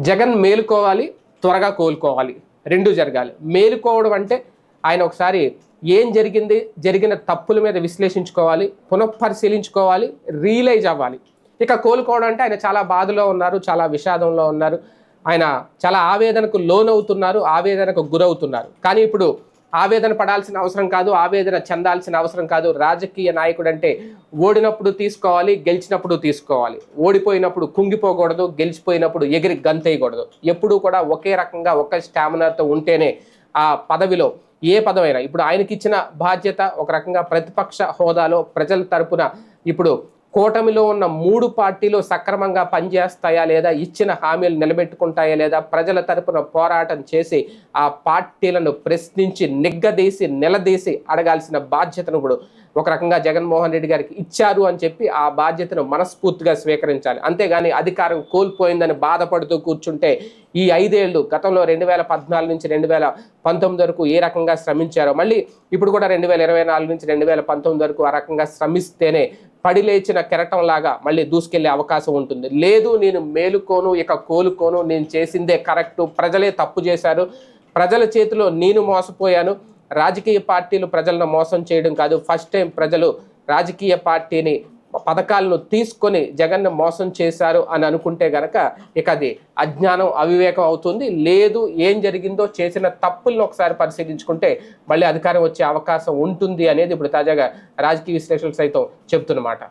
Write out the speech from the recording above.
జగన్ మేలుకోవాలి త్వరగా కోలుకోవాలి. రెండు జరగాలి. మేలుకోవడం అంటే ఆయన ఒకసారి ఏం జరిగింది జరిగిన తప్పుల మీద విశ్లేషించుకోవాలి పునఃపరిశీలించుకోవాలి రియలైజ్ అవ్వాలి. ఇక కోలుకోవడం అంటే ఆయన చాలా బాధలో ఉన్నారు చాలా విషాదంలో ఉన్నారు. ఆయన చాలా ఆవేదనకు లోనవుతున్నారు ఆవేదనకు గురవుతున్నారు. కానీ ఇప్పుడు ఆవేదన పడాల్సిన అవసరం కాదు ఆవేదన చెందాల్సిన అవసరం కాదు. రాజకీయ నాయకుడు అంటే ఓడినప్పుడు తీసుకోవాలి గెలిచినప్పుడు తీసుకోవాలి. ఓడిపోయినప్పుడు కుంగిపోకూడదు గెలిచిపోయినప్పుడు ఎగిరి గంతేయకూడదు. ఎప్పుడూ కూడా ఒకే రకంగా ఒకే స్టామినాతో ఉంటేనే ఆ పదవిలో ఏ పదవైనా ఇప్పుడు ఆయనకిచ్చిన బాధ్యత ఒక రకంగా ప్రతిపక్ష హోదాలో ప్రజల తరపున ఇప్పుడు కూటమిలో ఉన్న మూడు పార్టీలు సక్రమంగా పనిచేస్తాయా లేదా ఇచ్చిన హామీలు నిలబెట్టుకుంటాయా లేదా ప్రజల తరపున పోరాటం చేసి ఆ పార్టీలను ప్రశ్నించి నిగ్గదీసి నిలదీసి అడగాల్సిన బాధ్యతను కూడా ఒక రకంగా జగన్మోహన్ రెడ్డి గారికి ఇచ్చారు అని చెప్పి ఆ బాధ్యతను మనస్ఫూర్తిగా స్వీకరించాలి. అంతేగాని అధికారం కోల్పోయిందని బాధపడుతూ కూర్చుంటే ఈ ఐదేళ్ళు గతంలో రెండు వేల పద్నాలుగు నుంచి రెండు వేల పంతొమ్మిది వరకు ఏ రకంగా శ్రమించారో మళ్ళీ ఇప్పుడు కూడా రెండు వేల ఇరవై నాలుగు నుంచి రెండు వేల పంతొమ్మిది వరకు ఆ రకంగా శ్రమిస్తేనే పడి లేచిన మళ్ళీ దూసుకెళ్ళే అవకాశం ఉంటుంది. లేదు నేను మేలుకోను ఇక కోలుకోను నేను చేసిందే కరెక్ట్ ప్రజలే తప్పు చేశారు ప్రజల చేతిలో నేను మోసపోయాను రాజకీయ పార్టీలు ప్రజలను మోసం చేయడం కాదు. ఫస్ట్ టైం ప్రజలు రాజకీయ పార్టీని పథకాలను తీసుకొని జగన్ను మోసం చేశారు అని అనుకుంటే గనక ఇక అది అజ్ఞానం అవివేకం అవుతుంది. లేదు ఏం జరిగిందో చేసిన తప్పులను ఒకసారి పరిశీలించుకుంటే మళ్ళీ అధికారం వచ్చే అవకాశం ఉంటుంది అనేది ఇప్పుడు తాజాగా రాజకీయ విశ్లేషకులు సైతం చెప్తున్నమాట